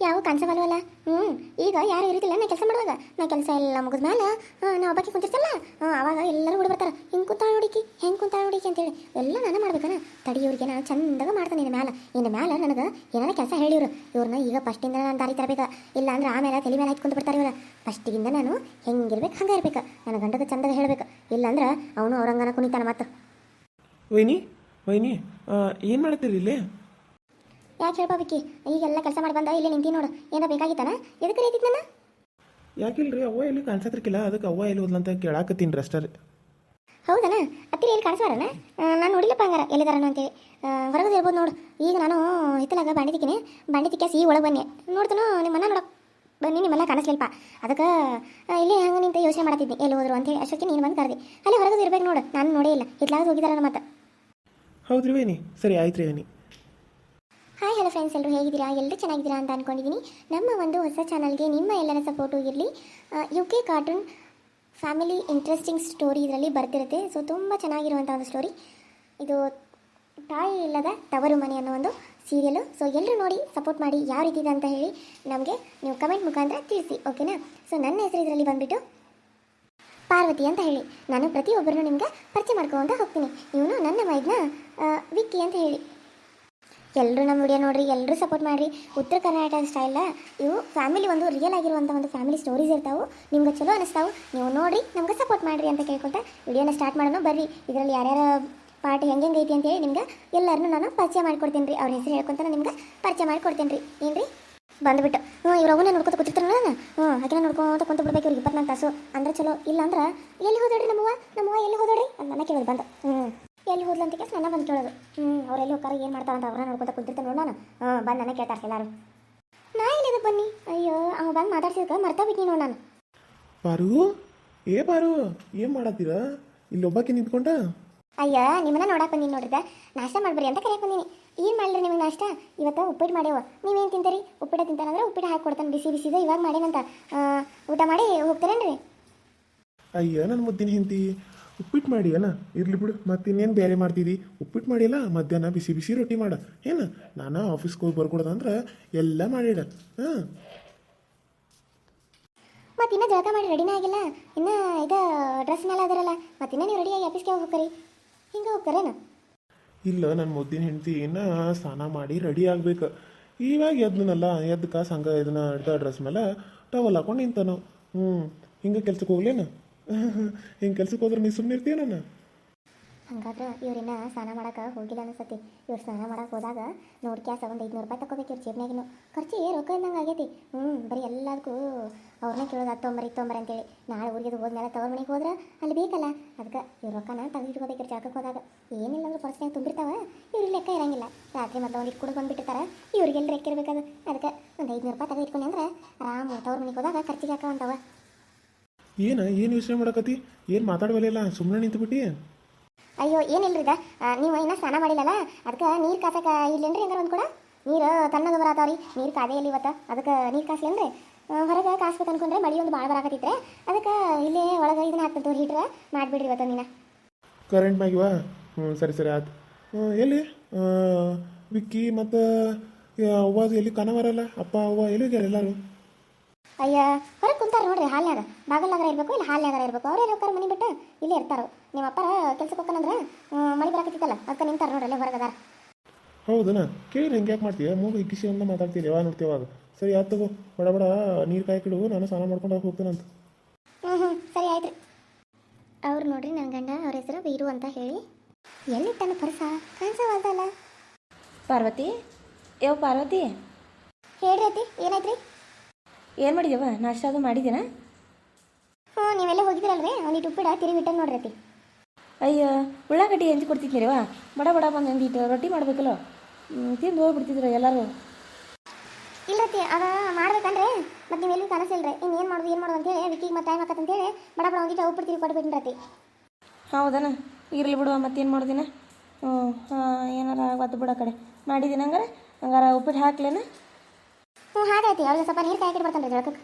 ಯಾವ ಕಾಣಿಸವಲ್ವಲ್ಲ ಹ್ಞೂ ಈಗ ಯಾರು ಇರುತ್ತಿಲ್ಲ ನಾ ಕೆಲಸ ಮಾಡುವಾಗ? ನಾ ಕೆಲಸ ಎಲ್ಲ ಮುಗಿದ್ಮೇಲೆ ನಾ ಒಬ್ಬಕ್ಕೆ ಕುಂತಿರ್ತಲ್ಲ ಅವಾಗ ಎಲ್ಲರೂ ಹುಡುಗ ಬರ್ತಾರೆ. ಹಿಂಗೆ ಕುಂತಾಳ ನೋಡಿಕಿ, ಹೆಂಗೆ ಕುಂತಾಳ ನೋಡಿಕಿ ಅಂತೇಳಿ. ಎಲ್ಲ ನಾನು ಮಾಡ್ಬೇಕನ. ತಡಿ ಇವ್ರಿಗೆ ನಾನು ಚಂದಾಗ ಮಾಡ್ತಾನೆ ಇನ್ನು ಮೇಲೆ ಇನ್ನು ಮ್ಯಾಲ ನನಗೆ ಏನಾರ ಕೆಲಸ ಹೇಳಿವ್ರು. ಇವ್ರನ್ನ ಈಗ ಫಸ್ಟಿಂದ ನಾನು ದಾರಿ ತರಬೇಕು. ಇಲ್ಲ ಅಂದ್ರೆ ಆಮೇಲೆ ತಲೆ ಮೇಲೆ ಹಾಕಿ ಬಿಡ್ತಾರೆ ಇವ್ರು. ಫಸ್ಟಿಗಿಂದ ನಾನು ಹೆಂಗಿರ್ಬೇಕು, ಹಂಗೆ ಇರ್ಬೇಕು. ನನ್ನ ಗಂಡದ ಚಂದದ ಹೇಳ್ಬೇಕು. ಇಲ್ಲಾಂದ್ರೆ ಅವನು ಅವ್ರಂಗನ ಕುಣಿತಾನ ಮತ್ತು ವೈನಿ ವೈನಿ ಏನು ಮಾಡ್ತೀರಿ ಇಲ್ಲಿ? ಯಾಕೆ ಹೇಳ್ಬೋಬೇಕಿ ಈಗೆಲ್ಲ ಕೆಲಸ ಮಾಡಿ ಬಂದ ಇಲ್ಲಿ ನಿಂತಿ ನೋಡು. ಏನೋ ಬೇಕಾಗಿತ್ತಾನ? ಎದಕ್ಕೆ ರೀತಿದ್ ನನ್ನ ಯಾಕಿಲ್ರಿ ಅವ್ವ ಇಲ್ಲಿ ಕಾಣಿಸತ್ರಿಕಿಲ್ಲ? ಅದಕ್ಕೆ ಅವ್ವ ಎಲ್ಲಿ ಹೋದ್ಲಂತ ಕೇಳಾಕತ್ತೀನಿ ಅಷ್ಟೇ ಹೌದನ? ಹತ್ತಿರ ಎಲ್ಲಿ ಕಾಣಿಸ್ಬಾರನ ನಾನು ನೋಡಿಲ್ಲಪ್ಪ ಹಂಗಾರ. ಎಲ್ಲಿದಾರನ ಅಂತೇಳಿ ಹೊರಗಡೆ ಇರ್ಬೋದು ನೋಡು. ಈಗ ನಾನು ಹಿತ್ತಲಾಗ ಬಾಂಡಿ ತಿಕ್ಕಿನಿ ಬಾಂಡಿ ತಿಕ್ಕಾಸಿ ಸಿ ಒಳಗೆ ಬನ್ನಿ. ನೋಡ್ತಾನು ನಿಮ್ಮನ್ನ ನೋಡಕ್ ಬನ್ನಿ ನಿಮ್ಮೆಲ್ಲ ಕಾಣಿಸ್ಲಿಲ್ಪ. ಅದಕ್ಕೆ ಇಲ್ಲಿ ಹಂಗೆ ನಿಂತ ಯೋಚನೆ ಮಾಡ್ತಿದ್ದೆ ಎಲ್ಲಿ ಹೋದ್ರು ಅಂತೇಳಿ ಅಷ್ಟೊತ್ತಿಗೆ ನೀನು ಬಂದು ಕರೆದಿ. ಅಲ್ಲಿ ಹೊರಗಡೆ ಇರ್ಬೇಕು ನೋಡು. ನಾನು ನೋಡೇ ಇಲ್ಲ. ಹಿತ್ತಲಾಗ ಹೋಗಿದಾರ ಮತ್ತೆ. ಹೌದ್ರಿ ವೇನಿ ಸರಿ ಆಯ್ತು ರೀ ವೈನಿ ಹಾಯ್ ಹಲೋ ಫ್ರೆಂಡ್ಸ್ ಎಲ್ಲರೂ ಹೇಗಿದ್ದೀರಾ? ಎಲ್ಲರೂ ಚೆನ್ನಾಗಿದ್ದೀರಾ ಅಂತ ಅಂದ್ಕೊಂಡಿದ್ದೀನಿ ನಮ್ಮ ಒಂದು ಹೊಸ ಚಾನಲ್ಗೆ ನಿಮ್ಮ ಎಲ್ಲರ ಸಪೋರ್ಟು ಇರಲಿ. U K cartoon family interesting story ಇದರಲ್ಲಿ ಬರ್ತಿರುತ್ತೆ ಸೊ ತುಂಬ ಚೆನ್ನಾಗಿರುವಂಥ ಒಂದು ಸ್ಟೋರಿ ಇದು ತಾಯಿ ಇಲ್ಲದ ತವರು ಮನೆ ಅನ್ನೋ ಒಂದು ಸೀರಿಯಲು ಸೊ ಎಲ್ಲರೂ ನೋಡಿ ಸಪೋರ್ಟ್ ಮಾಡಿ, ಯಾವ ರೀತಿ ಇದೆ ಅಂತ ಹೇಳಿ ನಮಗೆ ನೀವು ಕಮೆಂಟ್ ಮುಖಾಂತರ ತಿಳಿಸಿ ಓಕೆನಾ ಸೊ ನನ್ನ ಹೆಸರು ಇದರಲ್ಲಿ ಬಂದುಬಿಟ್ಟು ಪಾರ್ವತಿ ಅಂತ ಹೇಳಿ. ನಾನು ಪ್ರತಿಯೊಬ್ಬರನ್ನು ನಿಮಗೆ ಪರಿಚಯ ಮಾಡ್ಕೊಂತ ಹೋಗ್ತೀನಿ. ಇವನು ನನ್ನ ಮೈದ್ನ ವಿಕ್ಕಿ ಅಂತ ಹೇಳಿ. ಎಲ್ಲರೂ ನಮ್ಮ ವಿಡಿಯೋ ನೋಡ್ರಿ ಎಲ್ಲರೂ ಸಪೋರ್ಟ್ ಮಾಡಿರಿ. ಉತ್ತರ ಕರ್ನಾಟಕ ಸ್ಟೈಲ್ ಇವು ಫ್ಯಾಮಿಲಿ ಒಂದು ರಿಯಲ್ ಆಗಿರುವಂಥ ಒಂದು ಫ್ಯಾಮಿಲಿ ಸ್ಟೋರೀಸ್ ಇರ್ತಾವೆ. ನಿಮ್ಗೆ ಚಲೋ ಅನಿಸ್ತಾವೆ. ನೀವು ನೋಡಿರಿ, ನಮ್ಗೆ ಸಪೋರ್ಟ್ ಮಾಡಿರಿ ಅಂತ ಕೇಳ್ಕೊತ ವಿಡಿಯೋನ ಸ್ಟಾರ್ಟ್ ಮಾಡೋಣ. ಬರ್ರಿ, ಇದರಲ್ಲಿ ಯಾರ್ಯಾರ ಪಾರ್ಟ್ ಹೆಂಗೆ ಐತಿ ಅಂತೇಳಿ ನಿಮ್ಗೆ ಎಲ್ಲರನ್ನೂ ನಾನು ಪರಿಚಯ ಮಾಡ್ಕೊಡ್ತೀನಿ ರೀ ಅವ್ರ ಹೆಸರು ಹೇಳ್ಕೊಂತ ನಿಮ್ಗೆ ಪರಿಚಯ ಮಾಡಿಕೊಡ್ತೀನಿ ರೀ ಏನು ರೀ ಬಂದ್ಬಿಟ್ಟು, ಹ್ಞೂ, ಇವ್ರ ಅವನ್ನ ನೋಡ್ಕೊತ ಕೂತಿರ್ತಾರ ನಾನು? ಹ್ಞೂ ಹಾಗೆ ನೋಡ್ಕೊಂತ ಕುಂತು ಬಿಡ್ಬೇಕು ಇವ್ರಿಗೆ ಇಪ್ಪತ್ನಾಲ್ಕು ತಾಸು. ಅಂದ್ರೆ ಚಲೋ. ಇಲ್ಲ ಅಂದ್ರೆ ಎಲ್ಲಿ ಹೋದೋಡ್ರಿ ನಮ್ಮವ್ವ? ನಮ್ಮವ್ವ ಎಲ್ಲಿ ಹೋದೋಡ್ರಿ ಅಂತ ನನ್ನ ಕೇಳೋದು ಬಂದು ಹ್ಞೂ. ಎಲ್ಲಿ ಹೋದ್ಲು ಕೇಸ್ ನನ್ನ ಬಂದು ಕೇಳೋದು. ಹ್ಞೂ ಅವರೆಲ್ಲಿ ಹೋಗಾರ ಏನು ಮಾಡ್ತಾರಂತ ಅವ್ರನ್ನ ನೋಡ್ಕೊತ ಕುಂತಿರ್ತಾನೆ ನೋಡು ನಾನು. ಹ್ಞೂ ಬಂದು ನನಗೆ ಕೇಳ್ತಾರೆ ಎಲ್ಲರೂ. ನಾ ಎಲ್ಲಿದೆ ಬನ್ನಿ? ಅಯ್ಯೋ ಅವ ಬಂದು ಮಾತಾಡ್ಸಿದ್ಕ ಮರ್ತಾ ಬಿಟ್ನಿ ನೋಡಿ ನಾನು. ಪಾರು? ಏ ಪಾರು ಏನು ಮಾಡತ್ತೀರಾ? ಇಲ್ಲಿ ಒಬ್ಬಾಕಿ ನಿಂತ್ಕೊಂಡ? ಅಯ್ಯ ನಿಮ್ಮನ್ನ ನೋಡಕ್ಕೆ ಬಂದೀನಿ ನೋಡ್ರಿದ ನಾಷ್ಟ ಮಾಡ್ಬರಿ ಅಂತ ಕರೆಯಕ್ಕೆ ಬಂದೀನಿ. ಏನು ಮಾಡ್ರಿ ನಿಮಗೆ ನಾಷ್ಟ? ಇವತ್ತು ಉಪ್ಪಿಟ್ಟು ಮಾಡ್ಯವ. ನೀವೇನು ತಿಂತೀರಿ? ಉಪ್ಪಿಟ್ಟು ತಿಂತಾನಂದ್ರೆ ಉಪ್ಪಿಟ್ಟು ಹಾಕಿ ಕೊಡ್ತಾನೆ ಬಿಸಿ ಬಿಸಿದ ಇವಾಗ ಮಾಡೇನಂತ. ಊಟ ಮಾಡಿ ಹೋಗ್ತಾರೇನ್ರಿ? ಅಯ್ಯ ನನ್ನ ಮುದ್ದಿನ ಹಿಂತಿ ಉಪ್ಪಿಟ್ಟು ಮಾಡಿ ಅಲ್ಲ? ಇರ್ಲಿ ಬಿಡು ಮತ್ತಿನ್ನೇನು ಬೇರೆ ಮಾಡ್ತಿದ್ದಿ ಉಪ್ಪಿಟ್ಟು ಮಾಡಿಲ್ಲ ಮಧ್ಯಾಹ್ನ ಬಿಸಿ ಬಿಸಿ ರೊಟ್ಟಿ ಮಾಡ. ಏನು? ನಾನು ಆಫೀಸ್ಗೆ ಹೋಗಿ ಬರ್ಕೊಡೋದಂದ್ರೆ ಎಲ್ಲ ಮಾಡಿಡ. ಹಾಂ. ಮತ್ತೆ ಇನ್ನೂ ಜಳಕ ಮಾಡಿ ರೆಡಿನೇ ಆಗಿಲ್ಲ. ಇನ್ನು ಇದು ಡ್ರೆಸ್ನೆಲ್ಲ ಅದರಲ್ಲ ಮತ್ತಿನ್ನ ನೀವು ರೆಡಿಯಾಗಿ ಆಫೀಸ್ಗೆ ಹೋಗ್ಕರಿ ಹಿಂಗೆ ಹೋಗ್ತಾರೇನು ಇಲ್ಲ ನನ್ನ ಮುದ್ದಿನ ಹೆಂಡತಿ ಇನ್ನ ಸ್ನಾನ ಮಾಡಿ ರೆಡಿ ಆಗ್ಬೇಕು. ಇವಾಗ ಎದ್ನಲ್ಲ ಎದ್ದಕ ಸಂಘ ಇದನ್ನ ಹಿಡ್ದ ಡ್ರೆಸ್ ಮೇಲೆ ಟವಲ್ ಹಾಕೊಂಡು ನಿಂತಾನು. ಹ್ಞೂ ಹಿಂಗೆ ಕೆಲ್ಸಕ್ಕೆ ಹೋಗ್ಲೇನು? ಹಿಂಗೆ ಕೆಲ್ಸಕ್ಕೆ ಹೋದ್ರೆ ನೀ ಸುಮ್ಮನೆ ಇರ್ತೀಯ ನಾನು? ಹಂಗಾದ್ರೆ ಇವ್ರಿನ್ನ ಸ್ನಾನ ಮಾಡಕ್ಕೆ ಹೋಗಿಲ್ಲ ಅನ್ಸತ್ತಿ. ಇವ್ರು ಸ್ನಾನ ಮಾಡಕ್ಕೆ ಹೋದಾಗ ನೋಡಿ ಕ್ಯಾಸ ಒಂದು ಐದುನೂರು ರೂಪಾಯಿ ತಗೋಬೇಕು ಇವ್ರು ಜೇಬ್ನಾಗಿನು ಖರ್ಚು ಏ ರೊಕ್ಕ ಇದ್ದಂಗೆ ಆಗೈತಿ. ಹ್ಞೂ ಬರೀ ಎಲ್ಲದಕ್ಕೂ ಅವ್ರನ್ನ ಕೇಳೋದು ಅದು ತೊಂಬರಿ ತೊಂಬರಿ ಅಂತೇಳಿ. ನಾಳೆ ಊರಿಗೆ ಹೋದ್ಮೇಲೆ ತವರ್ ಮನೆಗೆ ಹೋದ್ರೆ ಅಲ್ಲಿ ಬೇಕಲ್ಲ. ಅದಕ್ಕೆ ಇವ್ರ ರೊಕ್ಕನ ತೆಗೆದಿಟ್ಕೋಬೇಕು ಜಾಗಕ್ಕೆ ಹೋದಾಗ. ಏನಿಲ್ಲ ಅಂದ್ರೆ ಪರ್ಸ್ನಾಗ ತುಂಬಿರ್ತಾವ. ಇವ್ರಿಗೆ ಲೆಕ್ಕ ಇರಂಗಿಲ್ಲ. ರಾತ್ರಿ ಮತ್ತೆ ಒಂದು ಕುಡಿದು ಬಂದುಬಿಟ್ಟಿರ್ತಾರೆ. ಇವ್ರಿಗೆಲ್ಲ ಲೆಕ್ಕ ಇರಬೇಕಾದ ಅದಕ್ಕೆ ಒಂದು ಐದುನೂರು ರೂಪಾಯಿ ತೆಗೆದು ಇಟ್ಕೊಂಡೆ ಅಂದ್ರೆ ಆರಾಮ್ ತವ್ರ ಮನೆಗೆ ಹೋದಾಗ ಖರ್ಚಿಗೆ ಹಾಕವಂತವ. ಏನು ಏನು ಯೋಚನೆ ಮಾಡಕತ್ತಿ? ಏನು ಮಾತಾಡಬಲ್ಲ ಸುಮ್ಮನೆ ನಿಂತುಬಿಟ್ಟಿ? ಅಯ್ಯೋ ಏನಿಲ್ರಿ ಇದ ಆ, ನೀವು ಇನ್ನೂ ಸ್ನಾನ ಮಾಡಿಲ್ಲಲ್ಲ? ಅದಕ್ಕೆ ನೀರು ಕಾಸಕ ಇಲ್ಲೇನ್ರಿ ಅಂದ್ರೆ ಒಂದು ಕೂಡ? ನೀರು ತಣ್ಣಗೆ ಬರತಾವ್ರಿ. ನೀರು ಕಾದೇ ಇಲ್ಲಿ ಇವತ್ತು. ಅದಕ್ಕೆ ನೀರು ಕಾಸ್ಲೇನ್ರಿ ಹೊರಗೆ ಕಾಸ್ಬೇಕು ಅನ್ಕೊಂಡ್ರೆ ಮಳಿ ಒಂದು ಭಾಳ ಬರಾಕತ್ತಿದ್ರೆ ಅದಕ್ಕೆ ಇಲ್ಲೇ ಒಳಗೆ ಇದನ್ನ ಹಾಕ್ತಂತ ಹೀಟ್ರ ಮಾಡಿಬಿಡ್ರಿ ಇವತ್ತು ನೀನು. ಕರೆಂಟ್ ಮ್ಯಾಗಿವಾ? ಹ್ಞೂ ಸರಿ ಸರಿ ಆಯ್ತು ಎಲ್ಲಿ? ವಿಕ್ಕಿ ಮತ್ತು ಅವ್ವ ಎಲ್ಲಿ? ಕನವರಲ್ಲ? ಅಪ್ಪ ಅವ್ವ ಎಲ್ಲಿ ಹೋಗ್ಯಾರ ಎಲ್ಲರೂ? ಅಯ್ಯ ಹೊರಗೆ ಕುಂತಾರ ನೋಡ್ರಿ ಹಾಲ್ನಾಗ ಬಾಗಲ್ನಾಗರ ಇರಬೇಕು ಇಲ್ಲ ಹಾಲ್ನ್ಯಾಗರ ಇರಬೇಕು? ಅವ್ರೇ ಹೋಗ್ತಾರೆ ಮನೆ ಬಿಟ್ಟು ಇಲ್ಲೇ ಇರ್ತಾರೆ? ನಿಮ್ಮ ಅಪ್ಪರ ಕೆಲ್ಸಕ್ಕೆ ಹೋಗ್ತಾನಂದ್ರೆ ಮನೆ ಬರಕತ್ತಿತ್ತಲ್ಲ ಅದಕ್ಕೆ ನಿಂತಾರ ನೋಡ್ರಿ ಅಲ್ಲೇ ಹೊರಗದಾರ ಹೌದನ ಕೇಳಿ ಹಿಂಗೆ ಯಾಕೆ ಮಾಡ್ತೀಯ? ಮೂಗು ಇಕ್ಕಿಸಿ ಅಂತ ಮಾತಾಡ್ತೀನಿ ಯಾವಾಗ ನೋಡ್ತೀವ ಅವಾಗ? ಸರಿ ಆಯ್ತು ತಗೋ. ಬಡ ಬಡ ನೀರು ಕಾಯ್ಕಿಡು ನಾನು ಸ್ನಾನ ಮಾಡ್ಕೊಂಡು ಹೋಗಿ ಅಂತ ಹ್ಞೂ ಹ್ಞೂ ಸರಿ ಆಯ್ತು ರೀ ಅವ್ರು ನೋಡ್ರಿ ನನ್ನ ಗಂಡ ಅವ್ರ ಹೆಸರು ವೀರು ಅಂತ ಹೇಳಿ. ಎಲ್ಲಿಟ್ಟನ ಪರಸ? ಕಾಣಿಸವಲ್ದಲ್ಲ ಪಾರ್ವತಿ? ಯಾವ ಪಾರ್ವತಿ? ಹೇಳ್ರಿ ಅತಿ ಏನಾಯ್ತು ರೀ ಏನು ಮಾಡಿದ್ಯವ ನಾಷ್ಟ ಅದು ಮಾಡಿದ್ದೀನ ಹ್ಞೂ ನೀವೆಲ್ಲ ಹೋಗಿದ್ರಲ್ವೇ ಒಂದಿಟ್ಟು ಉಪ್ಪಿಡ ತಿರುಗಿ ನೋಡ್ರತಿ ಅಯ್ಯ ಉಳ್ಳಾಗಡ್ಡಿ ಹೆಂಚು ಕೊಡ್ತಿದ್ನಿರವ ಬಡ ಬಡ ಬಂದು ಒಂದಿಟ್ಟು ರೊಟ್ಟಿ ಮಾಡ್ಬೇಕಲ್ಲ? ತಿಂದು ಹೋಗ್ಬಿಡ್ತಿದ್ರು ಎಲ್ಲರೂ. ಇಲ್ಲತ್ತಿ ಅದ ಮಾಡ್ಬೇಕಂದ್ರೆ ಮತ್ತೆ ನೀವು ಎಲ್ಲಿ ಕನಸಿಲ್ರಿ ಇನ್ನು ಏನು ಮಾಡೋದು ಏನು ಮಾಡೋದು ಅಂತೇಳಿ ವಿಕಿಗೆ ಮತ್ತೆ ಟೈಮ್ ಆಕತ್ತಂತೇಳಿ ಬಡ ಬಡ ಒಂದಿಟ್ಟು ಉಪ್ಪಿಟ್ಟು ತಿರುಗಿ ಕೊಟ್ಬಿಟ್ಟಿನಿ ರತಿ ಹೌದನ? ಇರಲಿ ಬಿಡುವ ಮತ್ತೇನು ಮಾಡೋದಿನ? ಹ್ಞೂ ಏನಾರ ಆವತ್ತು ಬಿಡೋ ಕಡೆ. ಮಾಡಿದ್ದೀನಿ ಹಂಗಾರೆ? ಹಂಗಾರ ಉಪ್ಪಿಟ್ಟು ಹಾಕ್ಲೇನ? ಹ್ಞೂ ಹಾಗಾಯ್ತು. ಅವ್ರಿಗೆ ಸ್ವಲ್ಪ ನೀರು ಕಾಯ್ಕಿಟ್ಟು ಬರ್ತಾನೆ ರೀ ಜಳಕಕ್ಕೆ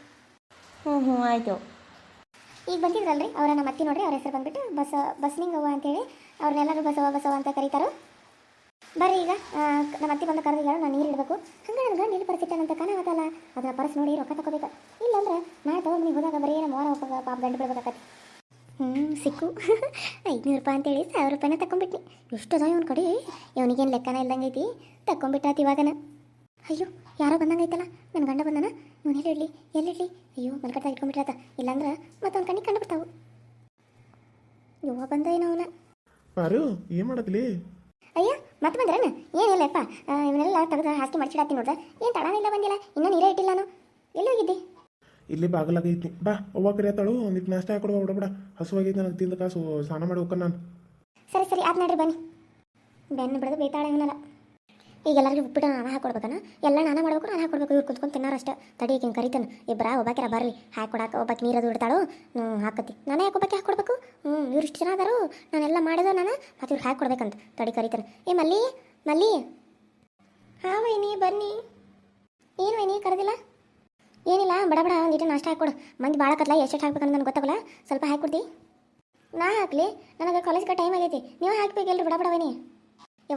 ಹ್ಞೂ ಹ್ಞೂ ಆಯಿತು. ಈಗ ಬಂದಿದ್ರಲ್ರಿ? ಅವರನ್ನ ನಮ್ಮ ಅತ್ತಿ ನೋಡ್ರಿ ಅವ್ರ ಹೆಸರು ಬಂದ್ಬಿಟ್ಟು ಬಸ್ ಬಸ್ನಿಂಗ್ ಅವ್ವ ಅಂತೇಳಿ. ಅವ್ರನ್ನೆಲ್ಲರೂ ಬಸವ ಬಸವ ಅಂತ ಕರೀತಾರೋ. ಬರ್ರಿ ಈಗ. ನಮ್ಮ ಅತ್ತಿ ಬಂದು ಕರೆದು ಹೇಳೋ ನಾನು ನೀರು ಇಡಬೇಕು. ಹಂಗೆ ನನಗೆ ನೀರು ಪರಿಸ್ಥಿತಿ ಅಂತ ಕಾಣಾಗತ್ತಲ್ಲ ಅದನ್ನ ಪರ್ಸ್ ನೋಡಿ ರೊಕ್ಕ ತಗೋಬೇಕು ಇಲ್ಲಾಂದ್ರೆ ನಾಳೆ ತಗೊಂಡು ನೀವು ಹೋದಾಗ ಬರೀ ನಮ್ಮ ಓರ ಪಾಪ ಗಂಡು ಬಿಡ್ಬೇಕಾಗತ್ತೆ ಹ್ಞೂ ಸಿಕ್ಕು. ಐದುನೂರು ರೂಪಾಯಿ ಅಂತೇಳಿ ಸಾವಿರ ರೂಪಾಯಿನ ತಗೊಂಬಿಟ್ನಿ ಎಷ್ಟು ಅದ ಇವನ ಕಡೆ. ಇವನಿಗೇನು ಲೆಕ್ಕನ ಇಲ್ದಂಗೆ ಐತಿ ಇವಾಗನ. ಅಯ್ಯೋ ಯಾರೋ ಬಂದಂಗೈತಲ್ಲ ನನ್ನ ಗಂಡ ಬಂದನ? ಇವನು ಎಲ್ಲಿ ಎಲ್ಲಿಡ್ಲಿ ಅಯ್ಯೋ ಮಲ್ಕಟ್ಟಾಗ ಇಟ್ಕೊಂಡ್ಬಿಟ್ರಾತ ಇಲ್ಲಾಂದ್ರೆ ಮತ್ತೊಂದು ಕಣ್ಣಿಗೆ ಕಂಡು ಬಿಡ್ತಾವು ಯುವ ಬಂದ ಏನೋ ಅವನ? ಪಾರು ಏನು ಮಾಡತ್ಲಿ? ಅಯ್ಯ ಮತ್ತೆ ಬಂದ್ರೇನ? ಏನಿಲ್ಲಪ್ಪ ಇವನ್ನೆಲ್ಲ ತೆಗೆದು ಹಾಸಿಗೆ ಮಡ್ಚಿಡಾತಿ ನೋಡ್ದೆ. ಏನು ಇಲ್ಲ ಬಂದಿಲ್ಲ? ಇನ್ನೂ ನೀರೇ ಇಟ್ಟಿಲ್ಲ ನಾನು. ಎಲ್ಲಿ ಹೋಗಿದ್ದಿ? ಇಲ್ಲಿ ಬಾಗಲಾಗೈತಿ. ಬಾ ಅವ್ವ ಕರಿಯತ್ತಾಳು. ಒಂದಿಟ್ಟು ನಾಷ್ಟ ಹಾಕೊಡುವ ಬಿಡಬೇಡ ಹಸುವಾಗೈತಿ ನನಗೆ ತಿಂದ ಕಾಸು. ಸ್ನಾನ ಮಾಡಿ ಹೋಗ್ಕ ನಾನು. ಸರಿ ಸರಿ ಆತ್ ನಡ್ರಿ ಬನ್ನಿ. ಬೆನ್ನು ಬಿಡದು ಬೇತಾಳೆ ಇವನಲ್ಲ. ಈಗ ಎಲ್ಲರಿಗೂ ಉಪ್ಪಿಟ್ಟು ನಾನು ಹಾಕೊಡ್ಬೇಕನ? ಎಲ್ಲ ನಾನು ಮಾಡ್ಬೇಕು, ನಾನು ಹಾಕೊಡ್ಬೇಕು. ಇವ್ರು ಕುತ್ಕೊಂಡು ತಿನ್ನಾರ ಅಷ್ಟೇ. ತಡಿ ಈಗಿನ ಕರಿತಾನೆ. ಇಬ್ಬರ ಒಬ್ಬಾಕಿರ ಬರಲಿ. ಹಾಕೊಡಕ್ಕೆ ಒಬ್ಬಾಕಿ ನೀರದು ಇಡ್ತಾಳು? ಹ್ಞೂ ಹಾಕತಿ. ನಾನೇ ಯಾಕೆ ಒಬ್ಬಾಕಿ ಹಾಕೊಡ್ಬೇಕು? ಹ್ಞೂ ಇವ್ರು ಇಷ್ಟು ಜನ ಅದಾರು? ನಾನೆಲ್ಲ ಮಾಡಿದ ನಾನು ಮತ್ತೆ ಇವ್ರು ಹಾಕೊಡ್ಬೇಕಂತ. ತಡಿ ಕರಿತಾನೆ. ಏ, ಮಲ್ಲಿ ಮಲ್ಲಿ. ಹಾಂ, ವೈನಿ, ಬನ್ನಿ. ಏನು ವೈನಿ, ಕರೆದಿಲ್ಲ? ಏನಿಲ್ಲ, ಬಡ ಬಡ ಒಂದಿಟ್ಟು ನಾಷ್ಟ ಹಾಕೊಡು. ಮಂದಿ ಭಾಳ ಕತ್ಲ, ಎಷ್ಟು ಹಾಕ್ಬೇಕಂತ ನನಗೆ ಗೊತ್ತಾಗಲ್ಲ. ಸ್ವಲ್ಪ ಹಾಕ್ಕೊಡ್ತಿ ನಾ ಹಾಕ್ಲಿ? ನನಗೆ ಕಾಲೇಜ್ಗೆ ಟೈಮ್ ಆಗೈತಿ. ನೀವು ಹಾಕ್ಬೇಕಲ್ರಿ ಬಡ ಬಡವನಿ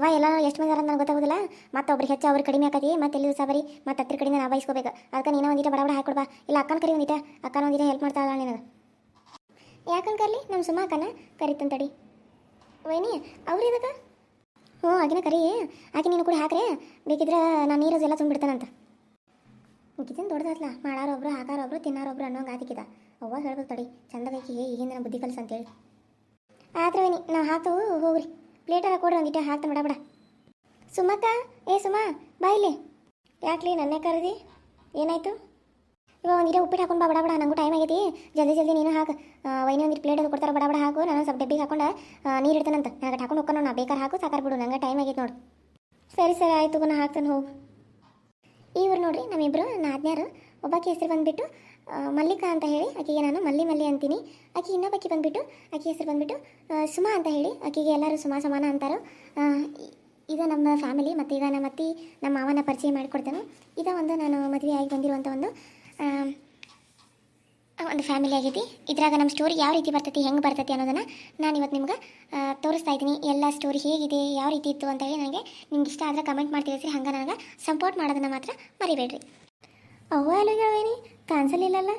ಯವ್ವ ಎಲ್ಲ ಎಷ್ಟು ಮಂದಿ ಅಂತ ನನಗೆ ಗೊತ್ತಾಗೋದಿಲ್ಲ. ಮತ್ತೆ ಒಬ್ರಿಗೆ ಹೆಚ್ಚು ಅವ್ರಿಗೆ ಕಡಿಮೆ ಆಕತಿ, ಮತ್ತೆ ಎಲ್ಲಿ ಸಬರಿ ಬರೀ ಮತ್ತೆ ಹತ್ತಿರ ಕಡೆಯಿಂದ ನಾ ಬಯಸ್ಕೋಬೇಕು ಅದಕ್ಕೆ ನೀನು ಒಂದಿಟ ಬಡ ಬಡ ಹಾಕೊಡ್ಬಾ. ಇಲ್ಲ, ಅಕ್ಕನ ಕರಿ ಒಂದಿಟ ಅಕ್ಕನ ಒಂದಿಟ ಹೆಲ್ಪ್ ಮಾಡ್ತಾಳ ನಿನಗೆ. ಯಾಕಂತ ಕರ್ಲಿ? ನಮ್ಮ ಸುಮ್ಮ ಅಕ್ಕನ ಕರಿತಂತ ತಡಿ. ವೈನಿ, ಅವ್ರು ಇದಕ್ಕ ಹ್ಞೂ ಆಗಿನ ಕರಿ. ಆಕೆ ನೀನು ಕೂಡ ಹಾಕ್ರೆ, ಬೇಕಿದ್ರೆ ನಾನು ನೀರಜ್ ಎಲ್ಲ ತುಂಬಿಡ್ತಾನಂತ ಕಿಚನ್ ದೊಡ್ಡದಲ್ಲ ಮಾಡಾರೊಬ್ರು ಹಾಕಾರೊಬ್ರು ತಿನ್ನಾರೊಬ್ರು ಅನ್ನೋಂಗೆ ಆತಿಕಿದ ಅವ್ವ ಹೇಳ್ಬೇಕು ತಡಿ. ಚಂದಗೈಕಿಗೆ ಈಗಿಂದ ಬುದ್ಧಿ ಕಲಸ ಅಂತೇಳಿ. ಆದ್ರೆ ವೈನಿ, ನಾವು ಹಾಕ್ತವು, ಹೋಗ್ರಿ. ಪ್ಲೇಟರ ಕೊಡ್ರಿ ಒಂದು ಹಾಕ್ತ ಹಾಕ್ತಾನೆ, ಬಿಡ ಸುಮಕ್ಕ ಏ ಸುಮಾ ಬಾಯ್ ಇಲ್ಲಿ. ಯಾಕ್ಲಿ ನನ್ನೇ ಕರೆದಿ? ಏನಾಯ್ತು? ಇವಾಗ ಒಂದಿಟ ಉಪ್ಪಿಟ್ಟು ಹಾಕೊಂಡು ಬಾ, ಬಡ ಬಡ ನನಗೂ ಟೈಮ್ ಆಗೈತಿ. ಜಲ್ದಿ ಜಲ್ದಿ ನೀನು ಹಾಕು. ವೈನೇ ಒಂದಿಟ್ಟು ಪ್ಲೇಟ್ ಅದು ಕೊಡ್ತಾರೆ, ಬಡ ಬಡ, ಹಾಕು. ನಾನು ಸ್ವಲ್ಪ ಡಬ್ಬಿಗೆ ಹಾಕೊಂಡು ನೀರು ಇಡ್ತಾನಂತ ನನಗೆ ಹಾಕೊಂಡು ಹೋಗ್ಕೊಂಡು ನಾ ಬೇಕಾದ್ರೆ ಹಾಕು, ಸಾಕಾರ ಬಿಡು, ನಂಗೆ ಟೈಮ್ ಆಗೈತೆ ನೋಡು. ಸರಿ ಸರಿ, ಆಯ್ತು ನಾ ಹಾಕ್ತಾನೆ, ಹೋಗು. ಇವ್ರು ನೋಡ್ರಿ ನಾನು ನಾದ್ನ್ಯಾರು, ಒಬ್ಬಾಕಿ ಹೆಸರು ಬಂದುಬಿಟ್ಟು ಮಲ್ಲಿಕಾ ಅಂತ ಹೇಳಿ ಆಕೆಗೆ ನಾನು ಮಲ್ಲಿ ಮಲ್ಲಿ ಅಂತೀನಿ. ಆಕೆ ಇನ್ನೊಬ್ಬಾಕಿ ಬಂದ್ಬಿಟ್ಟು, ಆಕೆ ಹೆಸರು ಬಂದುಬಿಟ್ಟು ಸುಮಾ ಅಂತ ಹೇಳಿ ಆಕೆಗೆ ಎಲ್ಲರೂ ಸುಮಾ ಸಮಾನ ಅಂತಾರೋ ಇದು ನಮ್ಮ ಫ್ಯಾಮಿಲಿ ಮತ್ತು ಈಗ ನಮ್ಮ ಅತ್ತಿ, ನಮ್ಮ ಮಾವನ ಪರಿಚಯ ಮಾಡಿಕೊಡ್ತೇನೆ. ಇದು ಒಂದು ನಾನು ಮದುವೆ ಆಗಿ ಬಂದಿರುವಂಥ ಒಂದು ಒಂದು ಫ್ಯಾಮಿಲಿ ಆಗೈತಿ. ಇದ್ರಾಗ ನಮ್ಮ ಸ್ಟೋರಿ ಯಾವ ರೀತಿ ಬರ್ತೈತಿ, ಹೆಂಗೆ ಬರ್ತೈತಿ ಅನ್ನೋದನ್ನು ನಾನು ಇವತ್ತು ನಿಮ್ಗೆ ತೋರಿಸ್ತಾ ಇದ್ದೀನಿ. ಎಲ್ಲ ಸ್ಟೋರಿ ಹೇಗಿದೆ, ಯಾವ ರೀತಿ ಇತ್ತು ಅಂತ ಹೇಳಿ ನನಗೆ ನಿಮ್ಗೆ ಇಷ್ಟ ಆದರೆ ಕಮೆಂಟ್ ಮಾಡ್ತೀವಿ ಸರಿ ಹಂಗೆ ನನಗೆ ಸಪೋರ್ಟ್ ಮಾಡೋದನ್ನು ಮಾತ್ರ ಮರಿಬೇಡ್ರಿ. ಅವ್ವ ಅಲ್ಲಿಗವೇನಿ ಕಾಣಿಸಲಿಲ್ಲಲ್ಲ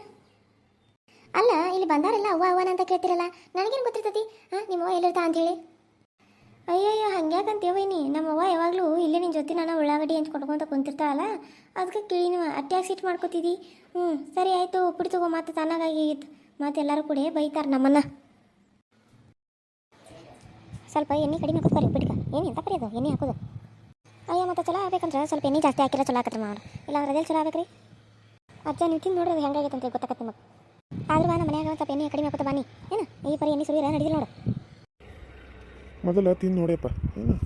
ಅಲ್ಲ, ಇಲ್ಲಿ ಬಂದಾರಲ್ಲ ಅವ್ವ ಅವ್ವನ ಅಂತ ಕೇಳ್ತಿರಲ್ಲ, ನನಗೇನು ಗೊತ್ತಿರ್ತತಿ? ಹಾಂ ನಿಮ್ಮವ್ವ ಎಲ್ಲಿರ್ತಾ ಅಂತ ಹೇಳಿ ಅಯ್ಯಯ್ಯೋ ಹಂಗ್ಯಾಕಂತೀವೈನಿ ನಮ್ಮ ಅವ್ವ ಯಾವಾಗಲೂ ಇಲ್ಲೇ ನಿನ್ನ ಜೊತೆ ನಾನು ಉಳ್ಳಾಗಡ್ಡಿ ಅಂತ ಕೊಟ್ಕೊಂತ ಕುಂತಿರ್ತಾವಲ್ಲ ಅದಕ್ಕೆ ಕೇಳಿನವ ನೀವು ಅಟ್ಯಾಕ್ ಸಿಟ್ ಮಾಡ್ಕೋತಿದ್ದಿ ಹ್ಞೂ ಸರಿ ಆಯಿತು, ಉಪ್ಪಿಟ್ಟು ತಗೋ ಮತ್ತೆ ತಾನಾಗಾಗಿತ್ತು ಮತ್ತೆ ಎಲ್ಲರೂ ಕೂಡ ಬೈತಾರೆ ನಮ್ಮನ್ನು. ಸ್ವಲ್ಪ ಎಣ್ಣೆ ಕಡಿಮೆ ಹಾಕೋದು ಬರೀ ಉಪ್ಪಿಟ್ಗೆ ಏನು ಎಂತ ಪರಿ ಅದು ಎಣ್ಣೆ ಹಾಕೋದು? ಅಯ್ಯೋ, ಮತ್ತೆ ಚಲೋ ಆಗ್ಬೇಕಂದ್ರೆ ಸ್ವಲ್ಪ ಎಣ್ಣೆ ಜಾಸ್ತಿ ಹಾಕಿರೋ ಚಲೋ ಹಾಕತ್ರಿ ಮಾಡಿ ಇಲ್ಲ ಅಂದ್ರೆ ಅದೆಲ್ಲ ಚಲೋ ಆಗ್ಬೇಕ್ರಿ? ಅಜ್ಜ, ನೀವು ತಿಂದು ನೋಡ್ರಿ ಅದು ಹೆಂಗಾಗೈತೆ ಅಂತ ಗೊತ್ತಾಗತ್ತೆ ನಿಮಗೆ. ಆದ್ರೂ ನಮ್ಮ ಮನ್ಯಾಗ ಒಂದು ಸ್ವಲ್ಪ ಎಣ್ಣೆ ಕಡಿಮೆ ಹಾಕೋತ ಬನ್ನಿ ಏನು, ಈ ಪರಿ ಎಣ್ಣೆ ಸುರಿಯಲ್ಲ ನಡೀಲಿ ನೋಡು. ಮೊದಲ ತಿಂದು ನೋಡಿಯಪ್ಪ ಏನು